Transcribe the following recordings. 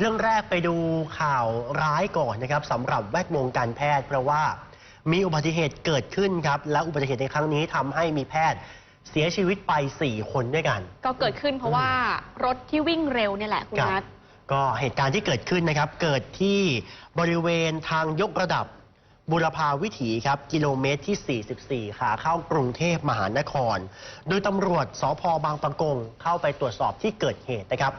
เรื่องแรกไปดูข่าวร้ายก่อนนะครับสำหรับแวดวงการแพทย์ เพราะว่ามีอุบัติเหตุเกิดขึ้นครับ และอุบัติเหตุในครั้งนี้ทำให้มีแพทย์เสียชีวิตไป 4 คนด้วยกัน ก็เกิดขึ้นเพราะว่ารถที่วิ่งเร็วเนี่ยแหละคุณครับนัทก็เหตุการณ์ที่เกิดขึ้นนะครับ เกิดที่บริเวณทางยกระดับบุรพาวิถีครับ กิโลเมตรที่ 44 ขาเข้ากรุงเทพมหานคร โดยตำรวจสพบางปะกงเข้าไปตรวจสอบที่เกิดเหตุนะครับ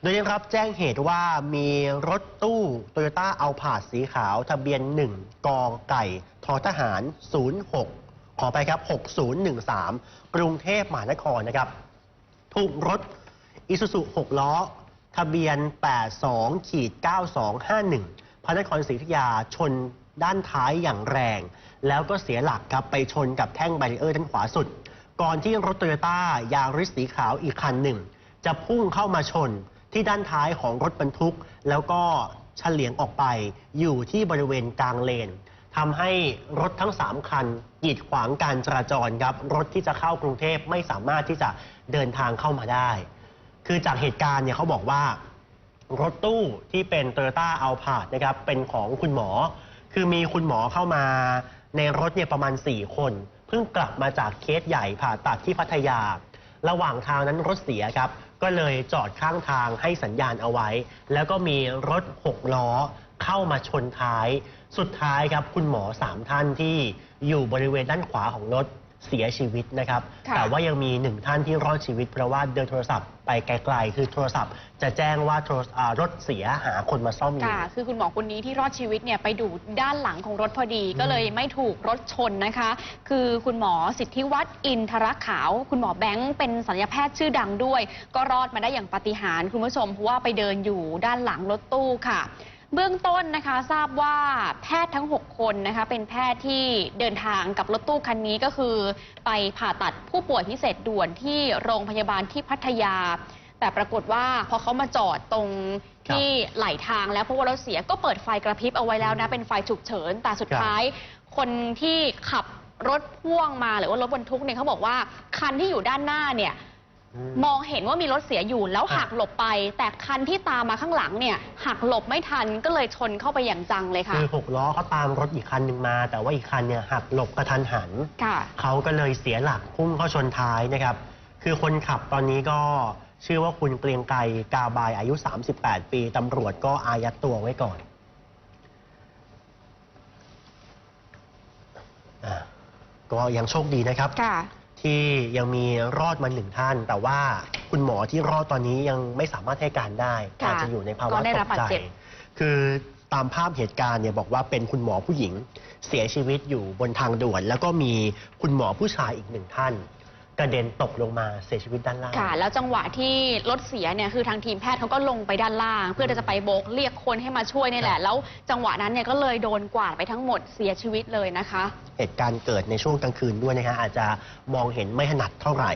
โดยได้รับแจ้งเหตุว่ามีรถตู้โตโยต้าเอาผาดสีขาว ทะเบียน 1 กองไก่ทอทหาร 06 ขอไปครับ 6013 กรุงเทพมหานครนะครับ ถูกรถอิซูซุ6ล้อ ทะเบียน 82ขีด9251 พระนครศรีอยุธยาชนด้านท้ายอย่างแรง แล้วก็เสียหลักครับไปชนกับแท่งแบรีเออร์ด้านขวาสุด ก่อนที่รถโตโยต้ายาริสสีขาวอีกคันหนึ่ง จะพุ่งเข้ามาชน ที่ด้านท้ายของรถบรรทุก แล้วก็เฉลียงออกไปอยู่ที่บริเวณกลางเลนทำให้รถทั้ง 3 คันกีดขวางการจราจรครับรถที่จะเข้ากรุงเทพไม่สามารถที่จะเดินทางเข้ามาได้ คือจากเหตุการณ์เนี่ยเขาบอกว่ารถตู้ที่เป็น t o y ยต้าอัลพาดนะครับเป็นของคุณหมอ คือมีคุณหมอเข้ามาในรถเนี่ยประมาณ 4 คน เพิ่งกลับมาจากเคสใหญ่ผ่าตัดที่พัทยา ระหว่างทางนั้นรถเสียครับ ก็เลยจอดข้างทางให้สัญญาณเอาไว้ แล้วก็มีรถ6ล้อเข้ามาชนท้าย สุดท้ายครับคุณหมอ3ท่านที่อยู่บริเวณด้านขวาของรถ เสียชีวิตนะครับ ค่ะแต่ว่ายังมีหนึ่งท่านที่รอดชีวิต เพราะว่าเดินโทรศัพท์ไปไกลๆ คือโทรศัพท์ จะแจ้งว่าโทรอ่ารถเสียหาคนมาซ่อมอยู่ ค่ะ คือคุณหมอคนนี้ที่รอดชีวิตเนี่ยไปดูด้านหลังของรถพอดี ก็เลยไม่ถูกรถชนนะคะ คือคุณหมอสิทธิวัฒน์อินทรขาว คุณหมอแบงค์เป็นศัลยแพทย์ชื่อดังด้วย ก็รอดมาได้อย่างปาฏิหาริย์คุณผู้ชมเพราะว่าไปเดินอยู่ด้านหลังรถตู้ค่ะ เบื้องต้นนะคะทราบว่าแพทย์ทั้ง 6 คนนะคะเป็นแพทย์ที่เดินทางกับรถตู้คันนี้ก็คือ ไปผ่าตัดผู้ป่วยพิเศษด่วนที่โรงพยาบาลที่พัทยา แต่ปรากฏว่าพอเขามาจอดตรงครับที่ไหลทางแล้วเพราะว่ารถเสียก็เปิดไฟกระพริบเอาไว้แล้วนะเป็นไฟฉุกเฉิน แต่สุดครับท้าย คนที่ขับรถพ่วงมาหรือว่ารถบรรทุกเนี่ยเขาบอกว่าคันที่อยู่ด้านหน้าเนี่ยอื มมองเห็นว่ามีรถเสียอยู่แล้วอะหักหลบไป แต่คันที่ตามมาข้างหลังเนี่ยหักหลบไม่ทันก็เลยชนเข้าไปอย่างจังเลยค่ะคือหกล้อเขาตามรถอีกคันหนึ่งมา แต่ว่าอีกคันเนี่ยหักหลบกระทันหันค่ะเขาก็เลยเสียหลักพุ่งเข้าชนท้ายนะครับ คือคนขับตอนนี้ก็ชื่อว่าคุณเกรียงไกรกาบายอายุ 38 ปีตำรวจก็อายัดตัวไว้ก่อนอะก็ยังโชคดีนะครับค่ะ ที่ยังมีรอดมาหนึ่งท่าน แต่ว่าคุณหมอที่รอดตอนนี้ยังไม่สามารถให้การได้ค่ะอาจจะอยู่ในภาวะก็ได้ตรับกบาดใจเจ็บ คือตามภาพเหตุการณ์เนี่ยบอกว่าเป็นคุณหมอผู้หญิง เสียชีวิตอยู่บนทางด่วน แล้วก็มีคุณหมอผู้ชายอีกหนึ่งท่าน กระเด็นตกลงมาเสียชีวิตด้านล่าง ค่ะ แล้วจังหวะที่รถเสียเนี่ยคือทางทีมแพทย์เขาก็ลงไปด้านล่าง เพื่อจะไปโบกเรียกคนให้มาช่วยนี่แหละ แล้วจังหวะนั้นเนี่ยก็เลยโดนกวาดไปทั้งหมดเสียชีวิตเลยนะคะ เหตุการณ์เกิดในช่วงกลางคืนด้วยนะฮะอาจจะมองเห็นไม่ถนัดเท่าไหร่